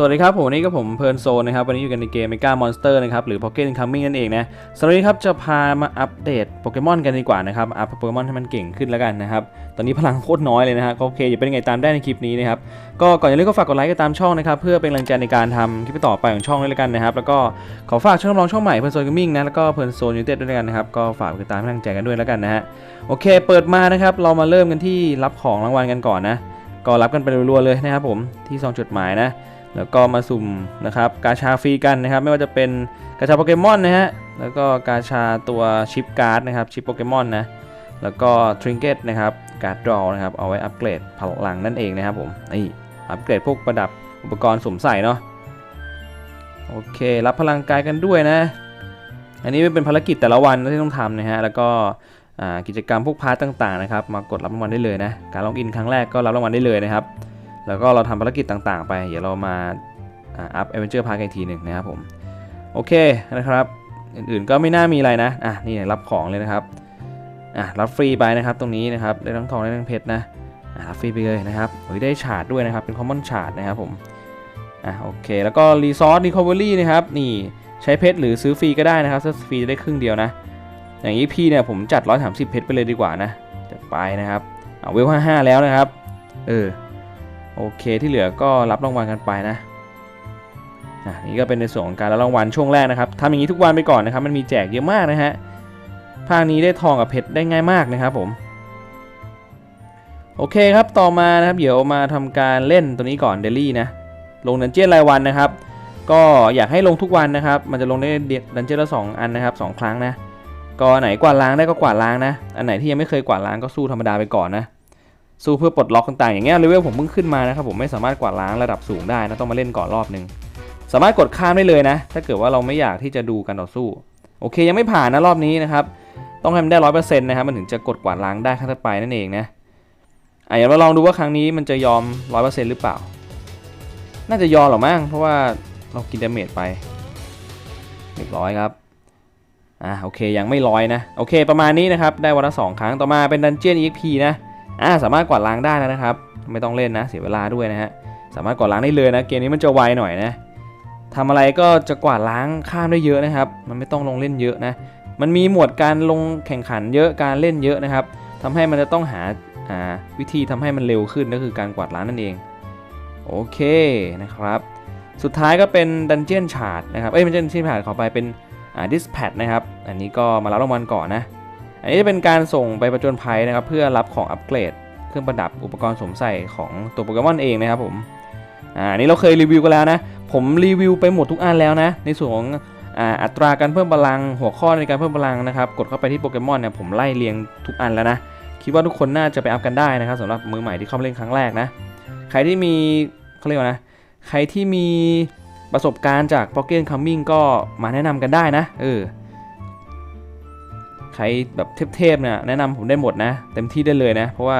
สวัสดีครับผมวันนี้ก็ผมเพลิร์นโซนนะครับวันนี้อยู่กันในเกม Mega Monster นะครับหรือ Pocket Incoming นั่นเองนะสำหรับวันนี้ครับจะพามาอัปเดตโปเกมอนกันดีกว่านะครับอัพโปเกมอนให้มันเก่งขึ้นแล้วกันนะครับตอนนี้พลังโคตรน้อยเลยนะฮะก็โอเคอย่าเป็นยังไงตามได้ในคลิปนี้นะครับก็ก่อนจะเริ่มก็ฝากกดไลค์กันตามช่องนะครับเพื่อเป็นกำลังใจในการทำคลิปต่อไปของช่องด้วยแล้วกันนะครับแล้วก็ขอฝากช่องรองช่องใหม่เพลิร์นโซน Gaming นะแล้วก็เพลิร์นโซนยูเต็ดด้วยแล้วกันนะครับก็ฝากติดตามให้กำลังใจกันด้วยแล้วกันนะฮะโอเค เปิดมานะครับเรามาเริ่มกันที่รับของรางวัลกันก่อนนะก็รับกันไปรัวๆเลยนะครับผมที่ซองจดหมายนะ แล้วก็มาสุ่มนะครับกาชาฟรีกันนะครับ ไม่ว่าจะเป็นกาชาโปเกมอนนะฮะแล้วก็กาชาตัวชิปการ์ดนะครับชิปโปเกมอนนะแล้วก็ทริงเก็ตนะครับการ์ดดรอนะครับเอาไว้อัปเกรดพลังนั่นเองนะครับผมนี่อัปเกรดพวกประดับอุปกรณ์สวมใส่เนาะโอเครับพลังกายกันด้วยนะ อันนี้เป็นภารกิจแต่ละวันที่ต้องทำนะฮะแล้วก็กิจกรรมพวกพาร์ตต่างๆนะครับมากดรับรางวัลได้เลยนะการล็อกอินครั้งแรกก็รับรางวัลได้เลยนะครับ แล้วก็เราทำภารกิจต่างๆ ไป เดี๋ยวเรามาอัพเอเวนเจอร์พาร์กอีกทีหนึ่งนะครับผม โอเคนะครับ อื่นๆก็ไม่น่ามีอะไรนะ อะ นี่รับของเลยนะครับ อะ รับฟรีไปนะครับ ตรงนี้นะครับ ได้ทั้งทองได้ทั้งเพชรนะ อะ รับฟรีไปเลยนะครับโอ้ยได้ฉาดด้วยนะครับ เป็นคอมมอนฉาดนะครับผม อะ โอเค แล้วก็รีซอสรีคอเวอรี่นะครับ นี่ใช้เพชรหรือซื้อฟรีก็ได้นะครับซื้อฟรีจะได้ครึ่งเดียวนะ อย่างนี้พี่เนี่ยผมจัด 130 เพชรไปเลยดีกว่านะจัดไปนะครับ เอาเวล55 แล้วนะครับ เออ โอเคที่เหลือก็รับรางวัลกันไปนะอะนี่ก็เป็นในส่วนของการรับรางวัลช่วงแรกนะครับทำอย่างนี้ทุกวันไปก่อนนะครับ มันมีแจกเยอะมากนะฮะภาคนี้ได้ทองกับเพชรได้ง่ายมากนะครับผมโอเคครับต่อมานะครับเดี๋ยวมาทำการเล่นตัวนี้ก่อนเดลี่นะลงดันเจี้ยนรายวันนะครับ ก็อยากให้ลงทุกวันนะครับ มันจะลงได้ดันเจี้ยนละสองอันนะครับสองครั้งนะก็อันไหนกวาดล้างได้ก็กวาดล้างนะ อันไหนที่ยังไม่เคยกวาดล้างก็สู้ธรรมดาไปก่อนนะ สู้เพื่อปลดล็อกต่างๆอย่างเงี้ยเลเวลผมเพิ่งขึ้นมานะครับผมไม่สามารถกวาดล้างระดับสูงได้นะต้องมาเล่นก่อนรอบนึงสามารถกดข้ามได้เลยนะ ถ้าเกิดว่าเราไม่อยากที่จะดูการต่อสู้ โอเคยังไม่ผ่านนะรอบนี้นะครับต้องให้มันได้ร้อยเปอร์เซ็นต์นะครับมันถึงจะกดกวาดล้างได้ครั้งต่อไปนั่นเองนะอะเดี๋ยวเราลองดูว่าครั้งนี้มันจะยอมร้อยเปอร์เซ็นต์หรือเปล่า น่าจะยอมหรอมั้งเพราะว่าเรากินดาเมจไปเรียบร้อยครับอ่าโอเคยังไม่ร้อยนะโอเคประมาณนี้นะครับได้วันละสองครั้งต่อมาเป็นดันเจียน EXP นะ อ่าสามารถกวาดล้างได้แล้วนะครับ ไม่ต้องเล่นนะเสียเวลาด้วยนะฮะสามารถกวาดล้างได้เลยนะเกมนี้มันจะไวหน่อยนะทำอะไรก็จะกวาดล้างข้ามได้เยอะนะครับ มันไม่ต้องลงเล่นเยอะนะ มันมีหมวดการลงแข่งขันเยอะการเล่นเยอะนะครับทำให้มันจะต้องหาอ่าวิธีทำให้มันเร็วขึ้นก็คือการกวาดล้างนั่นเองโอเคนะครับ สุดท้ายก็เป็นดันเจียนชาร์ดนะครับเอ้ยไม่ใช่ดันเจียนชาร์ดขอไปเป็นอ่าดิสแพดนะครับ อันนี้ก็มารับรางวัลก่อนนะ อันนี้จะเป็นการส่งไปประจนภัยนะครับเพื่อรับของอัปเกรด เครื่องประดับอุปกรณ์สวมใส่ของตัวโปเกมอนเองนะครับผมอ่าอันนี้เราเคยรีวิวกันแล้วนะ ผมรีวิวไปหมดทุกอันแล้วนะ ในส่วนของอ,อัตราการเพิ่มพลังหัวข้อในการเพิ่มพลังนะครับ กดเข้าไปที่โปเกมอนเนี่ยผมไล่เรียงทุกอันแล้วนะ คิดว่าทุกคนน่าจะไปอัพกันได้นะครับสำหรับมือใหม่ที่เข้ามาเล่นครั้งแรกนะ ใครที่มีเขาเรียกว่านะ ใครที่มีประสบการณ์จาก Pocket Coming ก็มาแนะนำกันได้นะเออ ใครแบบเทพๆเนี่ยแนะนำผมได้หมดนะ เต็มที่ได้เลยนะ เพราะว่า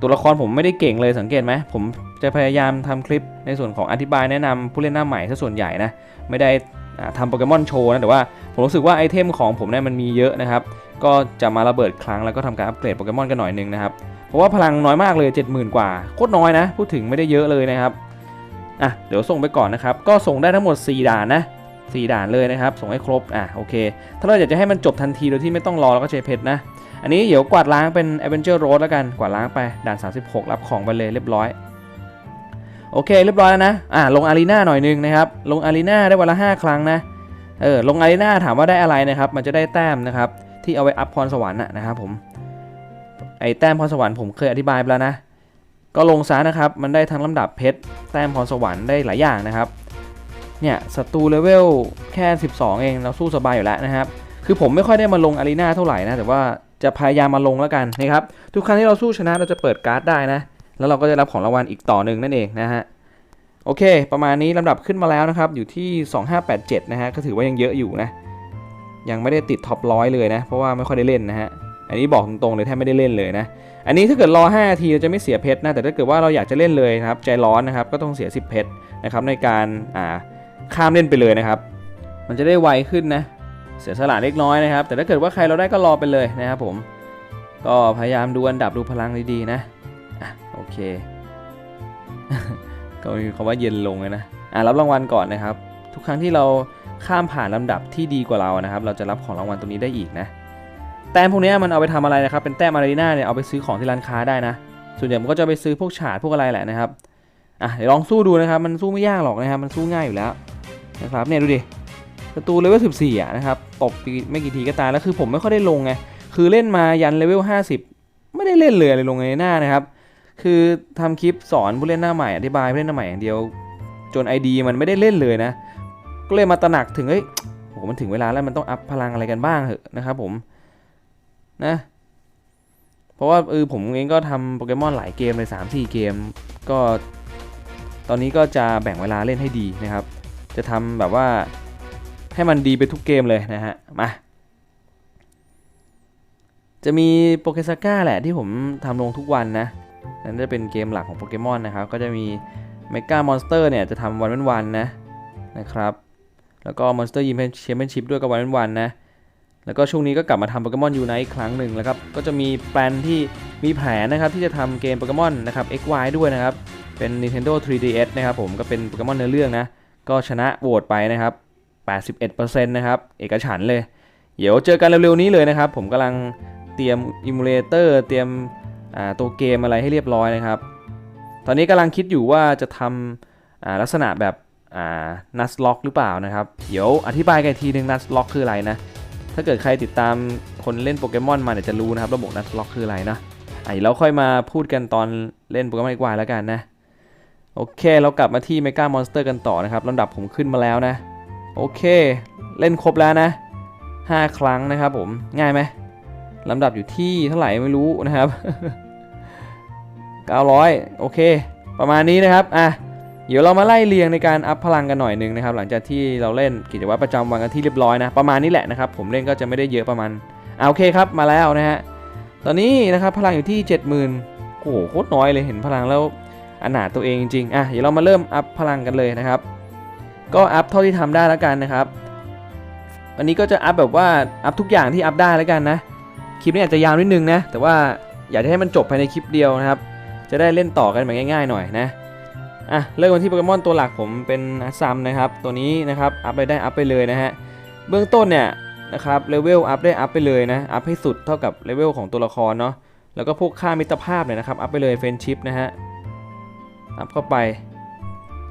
ตัวละครผมไม่ได้เก่งเลยสังเกตไหมผมจะพยายามทำคลิปในส่วนของอธิบายแนะนำผู้เล่นหน้าใหม่ซะส่วนใหญ่นะไม่ได้อ่าทำโปเกมอนโชว์นะ แต่ว่าผมรู้สึกว่าไอเทมของผมเนี่ยมันมีเยอะนะครับ ก็จะมาระเบิดครั้งแล้วก็ทำการอัปเกรดโปเกมอนกันหน่อยนึงนะครับ เพราะว่าพลังน้อยมากเลย 70,000 กว่าโคตรน้อยนะ พูดถึงไม่ได้เยอะเลยนะครับอะเดี๋ยวส่งไปก่อนนะครับ ก็ส่งได้ทั้งหมด 4 ด่านนะ 4 ด่านเลยนะครับ ส่งให้ครบ อะ โอเค ถ้าเราอยากจะให้มันจบทันทีโดยที่ไม่ต้องรอแล้วก็ใช้เพชรนะ อันนี้เดี๋ยวกวาดล้างเป็น Adventure Road แล้วกัน กวาดล้างไป ด่าน 36 รับของไปเลยเรียบร้อย โอเค เรียบร้อยแล้วนะ อะ ลงอารีนาหน่อยนึงนะครับ ลงอารีนาได้วันละ 5 ครั้งนะ เออ ลงอารีนาถามว่าได้อะไรนะครับ มันจะได้แต้มนะครับ ที่เอาไว้อัพพรสวรรค์นะครับผม ไอแต้มพรสวรรค์ผมเคยอธิบายไปแล้วนะ ก็ลงซะนะครับ มันได้ทั้งลำดับเพชร แต้มพรสวรรค์ได้หลายอย่างนะครับ เนี่ยศัตรูเลเวลแค่ 12 เองเราสู้สบายอยู่แล้วนะครับ คือผมไม่ค่อยได้มาลงอารีนาเท่าไหร่นะ แต่ว่าจะพยายามมาลงแล้วกันนะครับ ทุกครั้งที่เราสู้ชนะเราจะเปิดการ์ดได้นะ แล้วเราก็จะรับของรางวัลอีกต่อหนึ่งนั่นเองนะฮะโอเค ประมาณนี้ลำดับขึ้นมาแล้วนะครับ อยู่ที่ 2587 นะฮะก็ถือว่ายังเยอะอยู่นะ ยังไม่ได้ติดท็อปร้อยเลยนะ เพราะว่าไม่ค่อยได้เล่นนะฮะอันนี้บอกตรงๆเลยแทบไม่ได้เล่นเลยนะอันนี้ถ้าเกิดรอ5นาทีเราจะไม่เสียเพชรนะแต่ถ้าเกิดว่าเราอยากจะเล่นเลยนะครับใจร้อนนะครับก็ต้องเสีย 10 เพชรนะครับในการอ่า ข้ามเล่นไปเลยนะครับ มันจะได้ไวขึ้นนะ เสียสละเล็กน้อยนะครับ แต่ถ้าเกิดว่าใครเราได้ก็รอไปเลยนะครับผม ก็พยายามดูอันดับดูพลังดีๆนะอะโอเค ก็มีคำว่าเย็นลงเลยนะอะรับรางวัลก่อนนะครับ ทุกครั้งที่เราข้ามผ่านลำดับที่ดีกว่าเรานะครับ เราจะรับของรางวัลตรงนี้ได้อีกนะแต้มพวกนี้มันเอาไปทำอะไรนะครับ เป็นแต้มอารีนาเนี่ยเอาไปซื้อของที่ร้านค้าได้นะ ส่วนใหญ่มันก็จะไปซื้อพวกฉาดพวกอะไรแหละนะครับ อะเดี๋ยวลองสู้ดูนะครับ มันสู้ไม่ยากหรอกนะครับ มันสู้ง่ายอยู่แล้ว นะครับเนี่ยดูดิประตูเลเวล14อะนะครับตบไม่กี่ทีก็ตายแล้วคือผมไม่ค่อยได้ลงไงคือเล่นมายันเลเวล50 ไม่ได้เล่นเลยเลยลงในหน้านะครับคือทำคลิปสอนผู้เล่นหน้าใหม่อธิบายผู้เล่นหน้าใหม่อย่างเดียว จน ID มันไม่ได้เล่นเลยนะ ก็เลยมาตระหนักถึงเฮ้ยโหมันถึงเวลาแล้วมันต้องอัพพลังอะไรกันบ้างเหอะนะครับผมนะเพราะว่าเออผมเองก็ทำโปเกมอนหลายเกมเลย3 4 เกม ก็ตอนนี้ก็จะแบ่งเวลาเล่นให้ดีนะครับ จะทำแบบว่าให้มันดีไปทุกเกมเลยนะฮะ มา จะมีโปเกซาก้าแหละที่ผมทำลงทุกวันนะ นั่นจะเป็นเกมหลักของโปเกมอนนะครับ ก็จะมีเมกามอนสเตอร์เนี่ยจะทำวันเป็นวันนะนะครับ แล้วก็มอนสเตอร์ยิมแชมเปี้ยนชิพด้วยก็วันเป็นวันนะ แล้วก็ช่วงนี้ก็กลับมาทำโปเกมอนยูไนต์อีกครั้งหนึ่งแล้วครับ ก็จะมีแปลนที่มีแผนนะครับที่จะทำเกมโปเกมอนนะครับ XY ด้วยนะครับ เป็น Nintendo 3DS นะครับผมก็เป็นโปเกมอนเนื้อเรื่องนะ ก็ชนะโหวตไปนะครับ 81%นะครับ เอกฉันเลย เดี๋ยวเจอกันเร็วๆนี้เลยนะครับ ผมกำลังเตรียมอิมูเลเตอร์เตรียมตัวเกมอะไรให้เรียบร้อยนะครับ ตอนนี้กำลังคิดอยู่ว่าจะทำลักษณะแบบนัสล็อกหรือเปล่านะครับ เดี๋ยวอธิบายกันทีหนึงนัสล็อกคืออะไรนะ ถ้าเกิดใครติดตามคนเล่นโปเกมอนมาเนี่ยจะรู้นะครับ ระบบนัสล็อกคืออะไรนะไอะเดี๋ยวเราค่อยมาพูดกันตอนเล่นโปเกมอนอีกวาแล้วกันนะ โอเค เรากลับมาที่เมกามอนสเตอร์กันต่อนะครับลำดับผมขึ้นมาแล้วนะ โอเค เล่นครบแล้วนะ 5 ครั้งนะครับผม ง่ายไหมลำดับอยู่ที่เท่าไหร่ไม่รู้นะครับ 900 โอเค ประมาณนี้นะครับ อะ เดี๋ยวเรามาไล่เรียงในการอัพพลังกันหน่อยหนึ่งนะครับ หลังจากที่เราเล่นกิจวัตรประจำวันกันที่เรียบร้อยนะ ประมาณนี้แหละนะครับ ผมเล่นก็จะไม่ได้เยอะประมาณอ่าโอเคครับ มาแล้วนะฮะ ตอนนี้นะครับพลังอยู่ที่ 70,000โอ้โห โคตรน้อยเลย เห็นพลังแล้ว อนาถตัวเองจริงๆอะเดี๋ยวเรามาเริ่มอัพพลังกันเลยนะครับ ก็อัพเท่าที่ทำได้แล้วกันนะครับวันนี้ก็จะอัพแบบว่าอัพทุกอย่างที่อัพได้แล้วกันนะ คลิปนี้อาจจะยาวนิดนึงนะ แต่ว่าอยากจะให้มันจบภายในคลิปเดียวนะครับ จะได้เล่นต่อกันแบบง่าย ๆ หน่อยนะอะเริ่มกันที่โปเกมอนตัวหลักผมเป็นซัมนะครับ ตัวนี้นะครับอัพไปได้อัพไปเลยนะฮะเบื้องต้นเนี่ยนะครับเลเวลอัพได้อัพไปเลยนะอัพให้สุดเท่ากับเลเวลของตัวละครเนาะแล้วก็พวกค่ามิตรภาพเนี่ยนะครับอัพไปเลยเฟนชิพนะฮะ อัพเข้าไป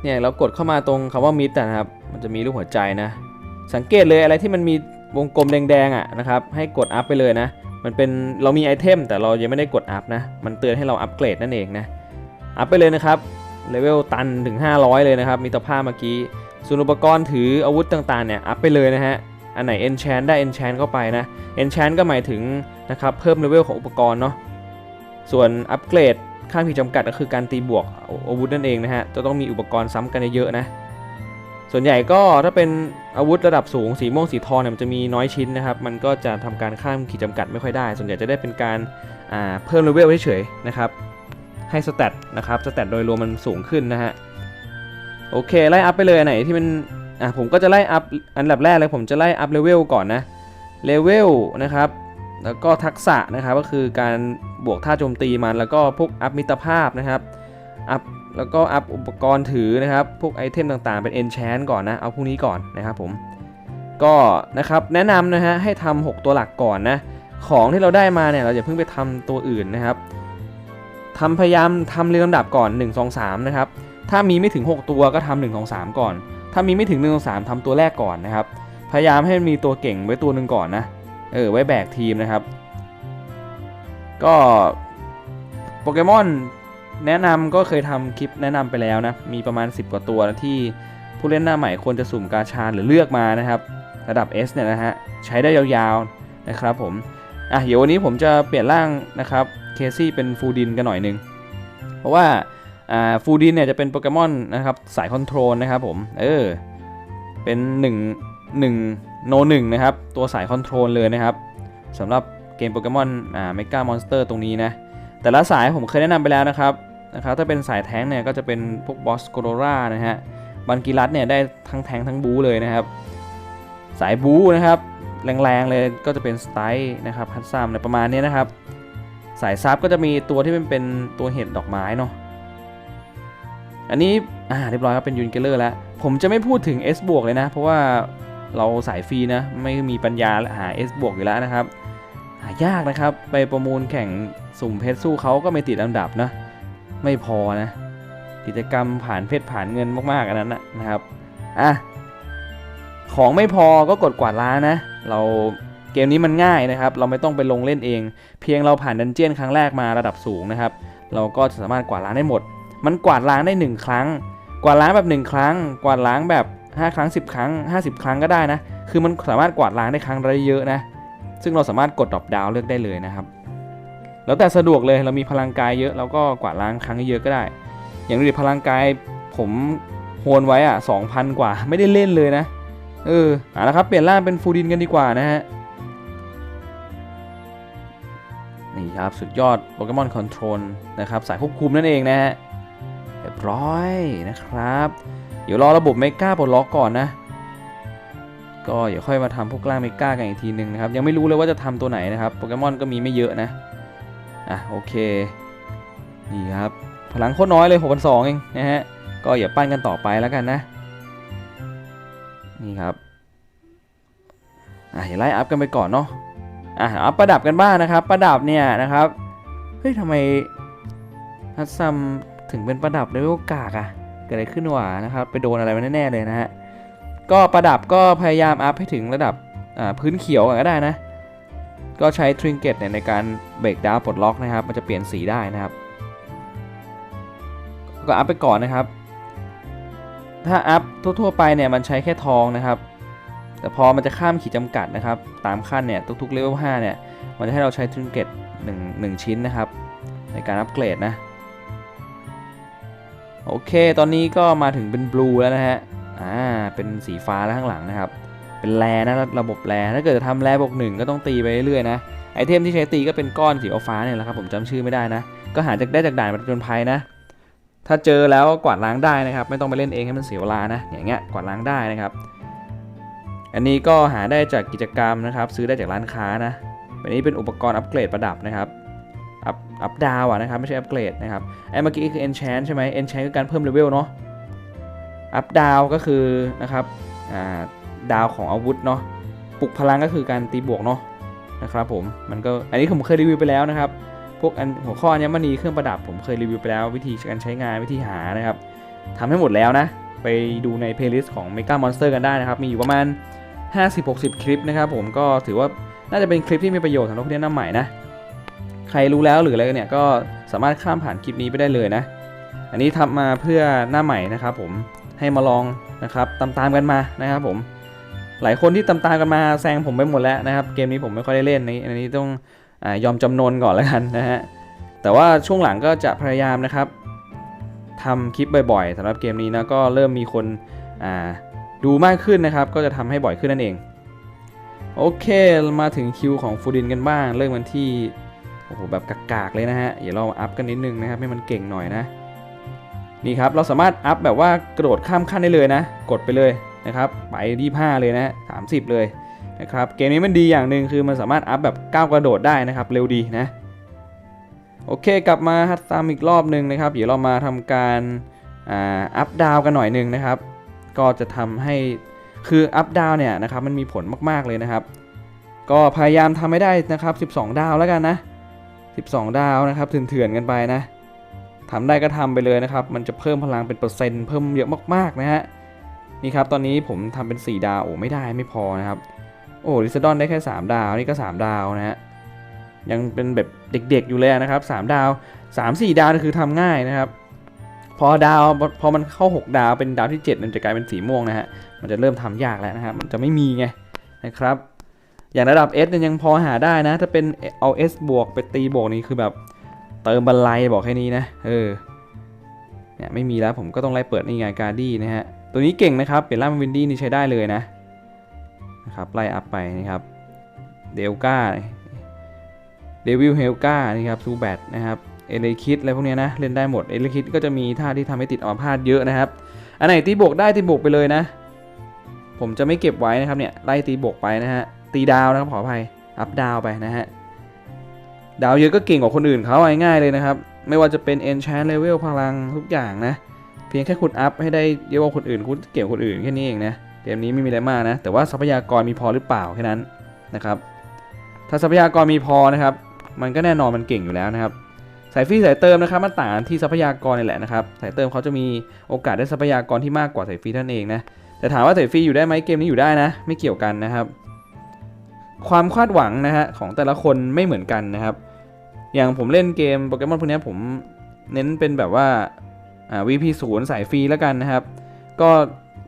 เนี่ยเรากดเข้ามาตรงคำว่ามิตรนะครับ มันจะมีรูปหัวใจนะ สังเกตเลยอะไรที่มันมีวงกลมแดงๆอะนะครับ ให้กดอัพไปเลยนะ มันเป็นเรามีไอเทมแต่เรายังไม่ได้กดอัพนะ มันเตือนให้เราอัปเกรดนั่นเองนะ อัพไปเลยนะครับ เลเวลตันถึง 500 เลยนะครับ มีตรภาพเมื่อกี้ ส่วนอุปกรณ์ถืออาวุธต่างๆเนี่ยอัพไปเลยนะฮะ อันไหน enchant ได้ enchant เข้าไปนะ enchant ก็หมายถึงนะครับเพิ่มเลเวลของอุปกรณ์เนาะ ส่วนอัปเกรด ข้ามขีดจำกัดก็คือการตีบวกอาวุธนั่นเองนะฮะ จะต้องมีอุปกรณ์ซ้ำกันเยอะๆนะ ส่วนใหญ่ก็ถ้าเป็นอาวุธระดับสูงสีม่วงสีทองเนี่ยมันจะมีน้อยชิ้นนะครับ มันก็จะทำการข้ามขีดจำกัดไม่ค่อยได้ ส่วนใหญ่จะได้เป็นการาเพิ่มเลเวลเฉยๆนะครับ ให้สแตทนะครับสแตทโดยรวมมันสูงขึ้นนะฮะ โอเคไล่อัพไปเลยไหนที่มันอะผมก็จะไล่อัพอันดับแรกเลยผมจะไล่อัพเลเวลก่อนนะ เลเวลนะครับ แล้วก็ทักษะนะครับก็คือการบวกท่าโจมตีมันแล้วก็พวกอัพมิตรภาพนะครับอัพแล้วก็อัพอุปกรณ์ถือนะครับ พวกไอเทมต่างๆ เป็น enchant ก่อนนะ เอาพวกนี้ก่อนนะครับผม ก็นะครับแนะนำนะฮะให้ทำ6ตัวหลักก่อนนะ ของที่เราได้มาเนี่ยเราอย่าเพิ่งไปทำตัวอื่นนะครับทำพยายามทำเรียงลำดับก่อน 1 2 3 นะครับ ถ้ามีไม่ถึง 6 ตัวก็ทำ1 2 3 ก่อน ถ้ามีไม่ถึง 1 2 3ทำตัวแรกก่อนนะครับ พยายามให้มีตัวเก่งไว้ตัวหนึ่งก่อนนะ เออไว้แบกทีมนะครับ ก็โปเกมอนแนะนำก็เคยทำคลิปแนะนำไปแล้วนะ มีประมาณ 10 กว่าตัวนะที่ผู้เล่นหน้าใหม่ควรจะสุ่มกาชาหรือเลือกมานะครับ ระดับ S เนี่ยนะฮะ ใช้ได้ยาวๆนะครับผม อะเดี๋ยววันนี้ผมจะเปลี่ยนร่างนะครับเคซี่เป็นฟูดินกันหน่อยนึง เพราะว่าอ่าฟูดินเนี่ยจะเป็นโปเกมอนนะครับสายคอนโทรลนะครับผม เออ เป็น1 1 โนหนึ่งนะครับ ตัวสายคอนโทรลเลยนะครับสำหรับเกมโปเกมอนอ่าเมกามอนสเตอร์ตรงนี้นะ แต่ละสายผมเคยแนะนำไปแล้วนะครับนะครับ ถ้าเป็นสายแท้งเนี่ยก็จะเป็นพวกบอสโกโรรานะฮะบันกิรัสเนี่ยได้ทั้งแทงทั้งบูเลยนะครับ สายบูนะครับแรงๆเลยก็จะเป็นสไตล์นะครับฮัตซัมในประมาณนี้นะครับ สายซับก็จะมีตัวที่มันเป็นตัวเห็ดดอกไม้เนาะอันนี้อ่าเรียบร้อยครับเป็นยูนเกลเลอร์แล้ว ผมจะไม่พูดถึง S บวกเลยนะ เพราะว่า เราสายฟรีนะ ไม่มีปัญญาหา S บวกอยู่แล้วนะครับ หายากนะครับ ไปประมูลแข่งสุ่มเพชรสู้เขาก็ไม่ติดอันดับนะ ไม่พอนะ กิจกรรมผ่านเพชรผ่านเงินมากๆอันนั้นนะครับ อะ ของไม่พอก็กดกวาดล้านนะ เราเกมนี้มันง่ายนะครับ เราไม่ต้องไปลงเล่นเอง เพียงเราผ่านดันเจียนครั้งแรกมาระดับสูงนะครับ เราก็สามารถกวาดล้างได้หมด มันกวาดล้างได้ 1 ครั้ง กวาดล้างแบบ 1 ครั้ง กวาดล้างแบบ 5 ครั้ง 10 ครั้ง 50 ครั้งก็ได้นะ คือมันสามารถกวาดล้างได้ครั้งละเยอะนะ ซึ่งเราสามารถกดดรอปดาวเลือกได้เลยนะครับ แล้วแต่สะดวกเลย เรามีพลังกายเยอะเราก็กวาดล้างครั้งเยอะก็ได้ อย่างดูดิพลังกายผมโฮนไว้อะ2,000 กว่า ไม่ได้เล่นเลยนะ เออ เอาละครับ เปลี่ยนร่างเป็นฟูดินกันดีกว่านะฮะ นี่ครับสุดยอดโปเกมอนคอนโทรลนะครับสายควบคุมนั่นเองนะฮะเรียบร้อยนะครับ ดี๋ยวรอระบบเมกาปลดล็อกก่อนนะ ก็เดี๋ยวค่อยมาทำพวกกล่างเมกากันอีกทีหนึ่งนะครับ ยังไม่รู้เลยว่าจะทำตัวไหนนะครับโปเกมอนก็มีไม่เยอะนะ อะโอเค นี่ครับ พลังโคตรน้อยเลย6 2 0 0เองนะฮะ ก็อย่าปั้นกันต่อไปแล้วกันนะ นี่ครับ อะอย่าไล่อัพกันไปก่อนเนาะ อะอัพประดับกันบ้างนะครับ ประดับเนี่ยนะครับ เฮ้ยทำไมฮัตซัมถึงเป็นประดับเลเวลกากอะ กิดอะไรขึ้นวะนะครับ ไปโดนอะไรมาแน่ๆเลยนะฮะ ก็ประดับก็พยายามอัพให้ถึงระดับพื้นเขียวก็ได้นะ ก็ใช้ทริงเกตเนี่ยในการเบรกดาวปลดล็อกนะครับ มันจะเปลี่ยนสีได้นะครับ ก็อัพไปก่อนนะครับ ถ้าอัพทั่วๆไปเนี่ยมันใช้แค่ทองนะครับ แต่พอมันจะข้ามขีดจำกัดนะครับ ตามขั้นเนี่ยทุกๆเลเวล5เนี่ย มันจะให้เราใช้ทริงเกต1 1ชิ้นนะครับ ในการอัปเกรดนะ โอเค ตอนนี้ก็มาถึงเป็นบลูแล้วนะฮะ อ่า เป็นสีฟ้าแล้วข้างหลังนะครับ เป็นแรนะระบบแรถ้าเกิดจะทำแรบวกหนึ่งก็ต้องตีไปเรื่อยๆนะ ไอเทมที่ใช้ตีก็เป็นก้อนสีฟ้าเนี่ยแหละครับ ผมจำชื่อไม่ได้นะ ก็หาจากได้จากด่านประจนภัยนะ ถ้าเจอแล้วกวาดล้างได้นะครับ ไม่ต้องไปเล่นเองให้มันเสียเวลานะ อย่างเงี้ย กวาดล้างได้นะครับ อันนี้ก็หาได้จากกิจกรรมนะครับ ซื้อได้จากร้านค้านะอันนี้เป็นอุปกรณ์อัปเกรดประดับนะครับ อัพดาวอะนะครับ ไม่ใช่อัปเกรดนะครับไอ้เมื่อกี้คือ enchant ใช่ไหม enchant คือการเพิ่มเลเวลเนาะอัพดาวก็คือนะครับาดาวของอาวุธเนาะปลุกพลังก็คือการตีบวกเนาะนะครับผมมันก็อันนี้ผมเคยรีวิวไปแล้วนะครับ พวกอันหัวข้ออัญมณีเครื่องประดับผมเคยรีวิวไปแล้ววิธีการใช้งานวิธีหานะครับทำให้หมดแล้วนะ ไปดูในเพลย์ลิสต์ของ Mega Monster กันได้นะครับ มีอยู่ประมาณ 50-60 คลิปนะครับผมก็ถือว่าน่าจะเป็นคลิปที่มีประโยชน์สำหรับผู้เล่นหน้าใหม่นะ ใครรู้แล้วหรืออะไรเนี่ยก็สามารถข้ามผ่านคลิปนี้ไปได้เลยนะ อันนี้ทำมาเพื่อหน้าใหม่นะครับผมให้มาลองนะครับตามๆกันมานะครับผมหลายคนที่ตามๆกันมาแซงผมไปหมดแล้วนะครับ เกมนี้ผมไม่ค่อยได้เล่นในอันนี้ต้องอยอมจำนนก่อนแล้วกันนะฮะแต่ว่าช่วงหลังก็จะพยายามนะครับทำคลิปบ่อยๆสำหรับเกมนี้นะก็เริ่มมีคนดูมากขึ้นนะครับ ก็จะทำให้บ่อยขึ้นนั่นเอง โอเคมาถึงคิวของฟูดินกันบ้าง เริ่มกันที่ อ้โหแบบกากๆเลยนะฮะเดี๋ยวเราอัพกันนิดนึงนะครับให้มันเก่งหน่อยนะนี่ครับเราสามารถอัพแบบว่ากระโดดข้ามขั้นได้เลยนะ กดไปเลยนะครับไป25เลยนะ30 เลยนะครับเกมนี้มันดีอย่างหนึ่งคือมันสามารถอัพแบบก้าวกระโดดได้นะครับเร็วดีนะโอเคกลับมาฮัตตามอีกรอบหนึ่งนะครับ เดี๋ยวเรามาทำการอัพดาวกันหน่อยหนึ่งนะครับ ก็จะทำให้คืออัพดาวเนี่ยนะครับมันมีผลมากๆเลยนะครับ ก็พยายามทำให้ได้นะครับ 12 ดาวแล้วกันนะ 12 ดาวนะครับเถื่อนๆกันไปนะทำได้ก็ทำไปเลยนะครับ มันจะเพิ่มพลังเป็นเปอร์เซ็นต์เพิ่มเยอะมากๆนะฮะ นี่ครับตอนนี้ผมทำเป็น 4 ดาวโอ้ไม่ได้ไม่พอนะครับ โอ้ลิซดอนได้แค่ 3 ดาว นี่ก็ 3 ดาวนะฮะ ยังเป็นแบบเด็กๆอยู่เลยนะครับ 3 ดาว 3 4 ดาวนี่คือทำง่ายนะครับ พอดาวพอมันเข้า 6 ดาวเป็นดาวที่ 7 มันจะกลายเป็นสีม่วงนะฮะ มันจะเริ่มทำยากแล้วนะครับ มันจะไม่มีไงนะครับ อย่างระดับ S เนี่ยยังพอหาได้นะ ถ้าเป็นเอา S บวกไปตีบวกนี่คือแบบเติมบันไลบอกแค่นี้นะ เออ เนี่ยไม่มีแล้วผมก็ต้องไล่เปิดนี่ไงการดี้นะฮะ ตัวนี้เก่งนะครับ เปลี่ยนร่างวินดี้นี่ใช้ได้เลยนะ นะครับไล่อัพไปนะครับ เดลกาเดวิลเฮลกานี่ครับซูแบทนะครับ เอเลคิดอะไรพวกเนี้ยนะ เล่นได้หมด เอเลคิดก็จะมีท่าที่ทำให้ติดออมพาดเยอะนะครับ อันไหนตีบวกได้ตีบวกไปเลยนะ ผมจะไม่เก็บไว้นะครับเนี่ย ไล่ตีบวกไปนะฮะ ตีดาวนะครับขออภัยอัพดาวไปนะฮะดาวเยอะก็เก่งกว่าคนอื่นเขาง่ายๆเลยนะครับ ไม่ว่าจะเป็น enchant level พลังทุกอย่างนะ เพียงแค่คุณอัพให้ได้เยอะกว่าคนอื่น คุณเก่งกว่าคนอื่นแค่นี้เองนะเกมนี้ไม่มีอะไรมากนะ แต่ว่าทรัพยากรมีพอหรือเปล่าแค่นั้นนะครับ ถ้าทรัพยากรมีพอนะครับ มันก็แน่นอนมันเก่งอยู่แล้วนะครับสายฟรีสายเติมนะครับมันต่างที่ทรัพยากรนี่แหละนะครับสายเติมเขาจะมีโอกาสได้ทรัพยากรที่มากกว่าสายฟรีท่านเองนะแต่ถามว่าสายฟรีอยู่ได้ไหมเกมนี้อยู่ได้นะ ไม่เกี่ยวกันนะครับ ความคาดหวังนะฮะของแต่ละคนไม่เหมือนกันนะครับ อย่างผมเล่นเกมโปเกมอนพวกนี้ผมเน้นเป็นแบบว่าอ่า VP ศูนย์สายฟรีแล้วกันนะครับ ก็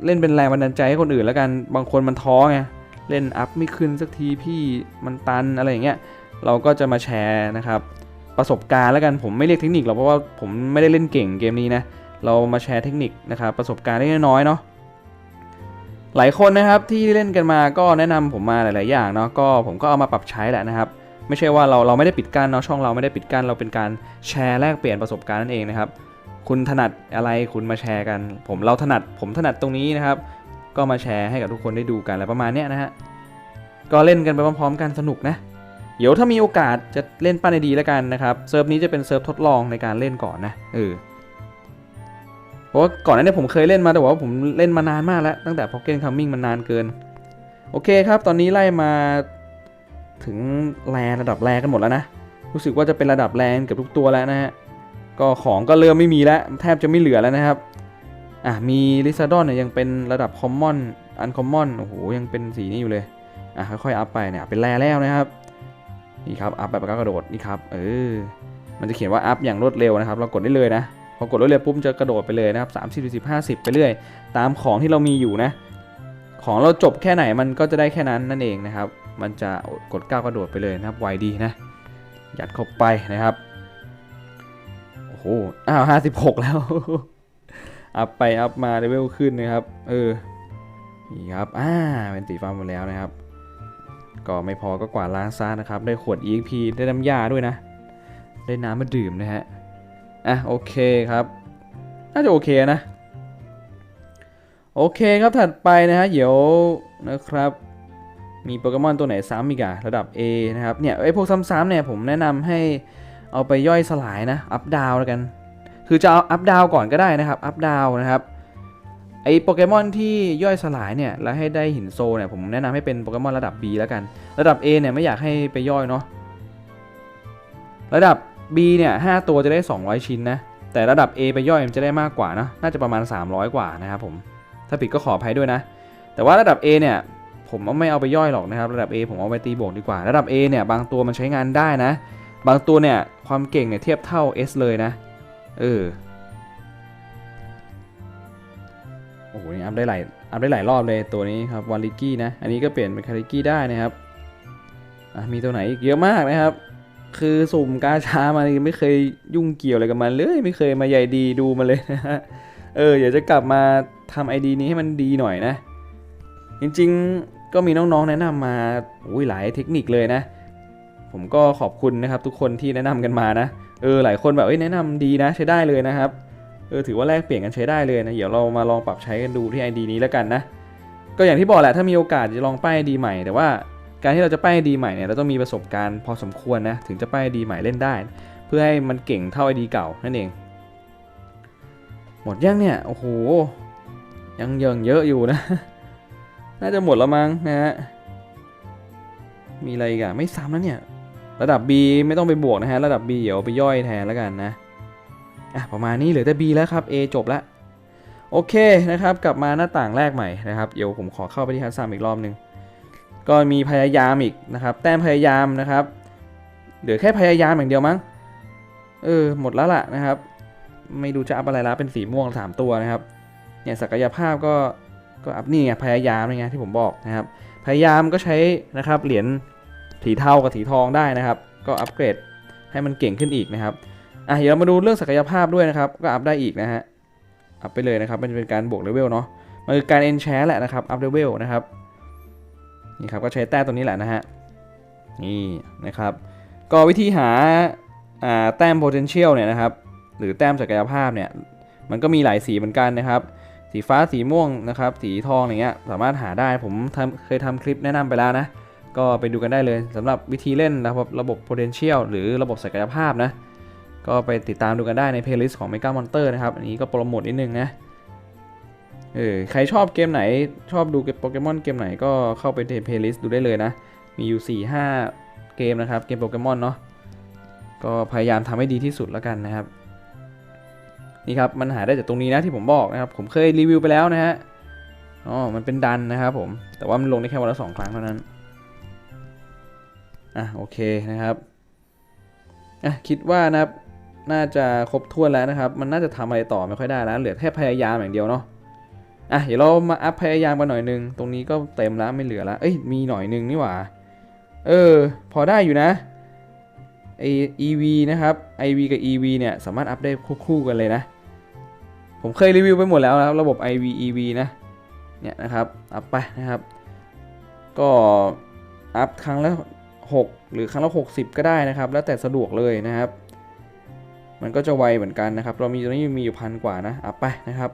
เล่นเป็นแรงบันดาลใจให้คนอื่นแล้วกัน บางคนมันท้อไง เล่นอัพไม่ขึ้นสักทีพี่มันตันอะไรอย่างเงี้ย เราก็จะมาแชร์นะครับ ประสบการณ์แล้วกันผมไม่เรียกเทคนิคหรอกเพราะว่าผมไม่ได้เล่นเก่งเกมนี้นะ เรามาแชร์เทคนิคนะครับประสบการณ์เล็กน้อยเนาะ หลายคนนะครับที่เล่นกันมาก็แนะนำผมมาหลาย ๆ อย่างเนาะก็ผมก็เอามาปรับใช้แหละนะครับ ไม่ใช่ว่าเราเราไม่ได้ปิดกั้นเนาะช่องเราไม่ได้ปิดกั้นเราเป็นการแชร์แลกเปลี่ยนประสบการณ์นั่นเองนะครับคุณถนัดอะไรคุณมาแชร์กัน ผมเราถนัดผมถนัดตรงนี้นะครับ ก็มาแชร์ให้กับทุกคนได้ดูกันอะไรประมาณเนี้ยนะฮะก็เล่นกันไปพร้อม ๆ กันสนุกนะเดี๋ยวถ้ามีโอกาสจะเล่นปั้นไอดีแล้วกันนะครับเซิร์ฟนี้จะเป็นเซิร์ฟทดลองในการเล่นก่อนนะเออ เพราะว่าก่อนหน้านี้ผมเคยเล่นมาแต่ว่าผมเล่นมานานมากแล้ว ตั้งแต่ Pocket Coming มันนานเกิน โอเคครับ ตอนนี้ไล่มาถึงแรระดับแรกันหมดแล้วนะ รู้สึกว่าจะเป็นระดับแรงเกับทุกตัวแล้วนะฮะ ก็ของก็เริ่มไม่มีแล้ว แทบจะไม่เหลือแล้วนะครับ อะมีลิซาดอนเนี่ยยังเป็นระดับคอมมอนอันคอมมอนโอ้โหยังเป็นสีนี้อยู่เลย อะค่อยๆอัพไปเนี่ยเป็นแรแล้วนะครับ นี่ครับอัพแบบก้าวกระโดดนี่ครับเออมันจะเขียนว่าอัพอย่างรวดเร็วนะครับ เรากดได้เลยนะ พอกดรวดเร็วปุ๊บจะกระโดดไปเลยนะครับ30 40 50ไปเรื่อย ตามของที่เรามีอยู่นะ ของเราจบแค่ไหนมันก็จะได้แค่นั้นนั่นเองนะครับ มันจะกดก้าวกระโดดไปเลยนะครับไวดีนะ ยัดเข้าไปนะครับโอ้โหอ้าวห้าสิบหกแล้วอัพไปอัพมาเลเวลขึ้นนะครับ เออนี่ครับอ่าเป็นสีฟ้าหมดแล้วนะครับ ก็ไม่พอก็กวาดล้างซะนะครับ ได้ขวด EXP ได้น้ำยาด้วยนะ ได้น้ำมาดื่มนะฮะ อะโอเคครับ น่าจะโอเคนะ โอเคครับถัดไปนะฮะเดี๋ยวนะครับ มีโปเกมอนตัวไหนซ้ำอีกอะระดับ A นะครับเนี่ยไอพวกซ้ำๆเนี่ยผมแนะนำให้เอาไปย่อยสลายนะ อัพดาวแล้วกัน คือจะเอาอัพดาวก่อนก็ได้นะครับ อัพดาวนะครับไอโปเกมอนที่ย่อยสลายเนี่ยแล้วให้ได้หินโซเนี่ยผมแนะนำให้เป็นโปเกมอนระดับ B แล้วกัน ระดับ A เนี่ยไม่อยากให้ไปย่อยเนาะระดับ B เนี่ย5ตัวจะได้ 200 ชิ้นนะ แต่ระดับ A ไปย่อยมันจะได้มากกว่านะน่าจะประมาณ 300 กว่านะครับผม ถ้าผิดก็ขออภัยด้วยนะ แต่ว่าระดับ A เนี่ยผมไม่เอาไปย่อยหรอกนะครับ ระดับ A ผมเอาไปตีบวกดีกว่า ระดับ A เนี่ยบางตัวมันใช้งานได้นะ บางตัวเนี่ยความเก่งเนี่ยเทียบเท่า S เลยนะ เออ โอ้โหนี่อัพได้หลายอัพได้หลายรอบเลยตัวนี้ครับวาลิกี้นะ อันนี้ก็เปลี่ยนเป็นคาริกี้ได้นะครับอะมีตัวไหนอีกเยอะมากนะครับ คือสุ่มกาชามานี่ไม่เคยยุ่งเกี่ยวอะไรกับมันเลยไม่เคยมาใหญ่ดีดูมาเลยนะฮะเอออยากจะกลับมาทำไอดีนี้ให้มันดีหน่อยนะ จริงๆก็มีน้องๆแนะนำมาอุ้ยหลายเทคนิคเลยนะ ผมก็ขอบคุณนะครับทุกคนที่แนะนำกันมานะเออหลายคนแบบเอ้ยแนะนำดีนะใช้ได้เลยนะครับเออถือว่าแลกเปลี่ยนกันใช้ได้เลยนะเดี๋ยวเรามาลองปรับใช้กันดูที่ ID นี้แล้วกันนะก็อย่างที่บอกแหละถ้ามีโอกาสจะลองป้ายดีใหม่แต่ว่า การที่เราจะป้ายดีใหม่เนี่ยเราต้องมีประสบการณ์พอสมควรนะถึงจะป้ายดีใหม่เล่นได้ เพื่อให้มันเก่งเท่าไอดีเก่านั่นเอง หมดยังเนี่ยโอ้โหยังยังเยอะอยู่นะ น่าจะหมดแล้วมั้งนะฮะมีอะไรอีกอะไม่ซ้ำแล้วเนี่ยระดับ B ไม่ต้องไปบวกนะฮะระดับ B เดี๋ยวไปย่อยแทนแล้วกันนะอะประมาณนี้เหลือแต่ B แล้วครับ A จบละโอเคนะครับ กลับมาหน้าต่างแรกใหม่นะครับ เดี๋ยวผมขอเข้าไปที่ฮัตซัมอีกรอบนึง ก็มีพยายามอีกนะครับ แต้มพยายามนะครับเหลือแค่พยายามอย่างเดียวมั้งเออหมดแล้วล่ะนะครับ ไม่ดูจะอัพอะไรแล้วเป็นสีม่วงสามตัวนะครับเนี่ยศักยภาพก็ก็อัพนี่ไงพยายามไงที่ผมบอกนะครับ พยายามก็ใช้นะครับเหรียญสีเทากับสีทองได้นะครับ ก็อัปเกรดให้มันเก่งขึ้นอีกนะครับอะเดี๋ยวเรามาดูเรื่องศักยภาพด้วยนะครับ ก็อัพได้อีกนะฮะอัพไปเลยนะครับ มันจะเป็นการบวกเลเวลเนาะมันคือการเอนแชร์แหละนะครับอัพเลเวลนะครับ นี่ครับก็ใช้แต้มตัวนี้แหละนะฮะนี่นะครับก็วิธีหาาแต้ม potential เนี่ยนะครับหรือแต้มศักยภาพเนี่ยมันก็มีหลายสีเหมือนกันนะครับ สีฟ้าสีม่วงนะครับ สีทองอย่างเงี้ยสามารถหาได้ผมเคยทำคลิปแนะนำไปแล้วนะ ก็ไปดูกันได้เลยสำหรับวิธีเล่นนะครับระบบ potential หรือระบบศักยภาพนะก็ไปติดตามดูกันได้ในเพลย์ลิสต์ของ Mega Monster นะครับ อันนี้ก็โปรโมทนิดนึงนะ เออใครชอบเกมไหนชอบดูโปเกมอนเกมไหนก็เข้าไปในเพลย์ลิสต์ดูได้เลยนะ มีอยู่ 4 5 เกมนะครับ เกมโปเกมอนเนาะก็พยายามทำให้ดีที่สุดแล้วกันนะครับ นี่ครับมันหาได้จากตรงนี้นะที่ผมบอกนะครับ ผมเคยรีวิวไปแล้วนะฮะอ๋อมันเป็นดันนะครับผม แต่ว่ามันลงได้แค่วันละสองครั้งเท่านั้นอะโอเคนะครับอะคิดว่านะครับน่าจะครบถ้วนแล้วนะครับ มันน่าจะทำอะไรต่อไม่ค่อยได้แล้วเหลือแค่พยายามอย่างเดียวเนาะ อะเดี๋ยวเรามาอัพพยายามกันหน่อยนึง ตรงนี้ก็เต็มแล้วไม่เหลือแล้วเอ้ยมีหน่อยนึงนี่หว่า เออ พอได้อยู่นะไอ EV นะครับ IV กับ EV เนี่ยสามารถอัพได้คู่กันเลยนะ ผมเคยรีวิวไปหมดแล้วนะครับระบบ IV EV นะเนี่ยนะครับอัพไปนะครับ ก็อัพครั้งละ6 หรือครั้งละ 60 ก็ได้นะครับ แล้วแต่สะดวกเลยนะครับ มันก็จะไวเหมือนกันนะครับ เรามีตอนนี้มีอยู่พันกว่านะอัพไปนะครับ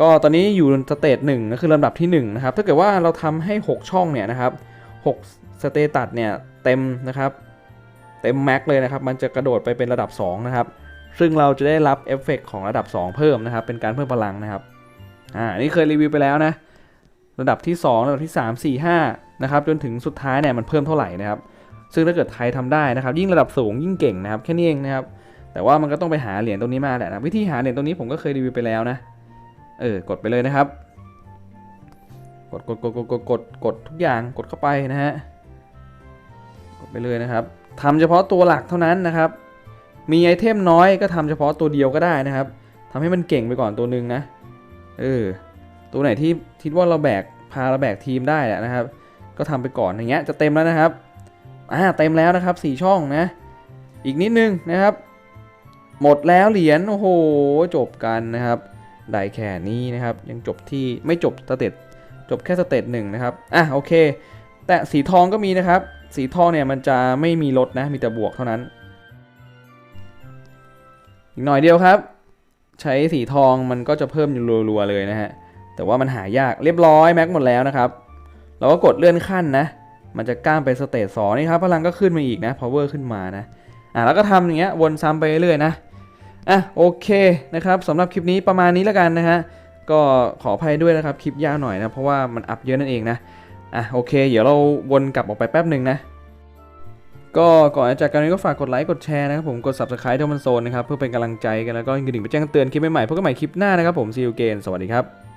ก็ตอนนี้อยู่สเตจหนึ่งก็คือลำดับที่1นะครับถ้าเกิดว่าเราทำให้ 6 ช่องเนี่ยนะครับ6สเตตัสเนี่ยเต็มนะครับเต็มแม็กเลยนะครับมันจะกระโดดไปเป็นระดับ 2 นะครับ ซึ่งเราจะได้รับเอฟเฟกต์ของระดับ 2 เพิ่มนะครับ เป็นการเพิ่มพลังนะครับอ่านี่เคยรีวิวไปแล้วนะระดับที่ 2 ระดับที่ 3 4 5นะครับจนถึงสุดท้ายเนี่ยมันเพิ่มเท่าไหร่นะครับ ซึ่งถ้าเกิดไทยทำได้นะครับ ยิ่งระดับสูงยิ่งเก่งนะครับแค่นี้เองนะครับแต่ว่ามันก็ต้องไปหาเหรียญตรงนี้มาแหละนะวิธีหาเหรียญตรงนี้ผมก็เคยรีวิวไปแล้วนะ เออกดไปเลยนะครับ กดกดกดกดกดกดกดทุกอย่างกดเข้าไปนะฮะกดไปเลยนะครับทำเฉพาะตัวหลักเท่านั้นนะครับ มีไอเทมน้อยก็ทำเฉพาะตัวเดียวก็ได้นะครับทำให้มันเก่งไปก่อนตัวหนึ่งนะเออตัวไหนที่คิดว่าเราแบกพาเราแบกทีมได้แหละนะครับ ก็ทำไปก่อนอย่างเงี้ยจะเต็มแล้วนะครับอ่าเต็มแล้วนะครับสี่ช่องนะ อีกนิดนึงนะครับ หมดแล้วเหรียญโอ้โหจบกันนะครับ ได้แค่นี้นะครับ ยังจบที่ไม่จบสเตจจบแค่สเตจหนึ่งนะครับ อะโอเค แต่สีทองก็มีนะครับ สีทองเนี่ยมันจะไม่มีลดนะ มีแต่บวกเท่านั้น อีกหน่อยเดียวครับ ใช้สีทองมันก็จะเพิ่มอยู่รัวๆเลยนะฮะ แต่ว่ามันหายากเรียบร้อยแม็กหมดแล้วนะครับ เราก็กดเลื่อนขั้นนะ มันจะก้ามไปสเตจสองนี่ครับ พลังก็ขึ้นมาอีกนะ power ขึ้นมานะ อะแล้วก็ทำอย่างเงี้ยวนซ้ำไปเรื่อยๆนะ อะโอเคนะครับสำหรับคลิปนี้ประมาณนี้แล้วกันนะฮะก็ขออภัยด้วยนะครับคลิปยาวหน่อยนะเพราะว่ามันอัพเยอะนั่นเองนะอะโอเค เดี๋ยวเราวนกลับออกไปแป๊บหนึ่งนะก็ก่อนจากกันนี้ก็ฝากกดไลค์กดแชร์นะครับผมกด subscribe ท่องมันโซนนะครับเพื่อเป็นกำลังใจกันแล้วก็กระดิ่งไปแจ้งเตือนคลิปใหม่ๆพบกันใหม่คลิปหน้านะครับผมซีอูเกนสวัสดีครับ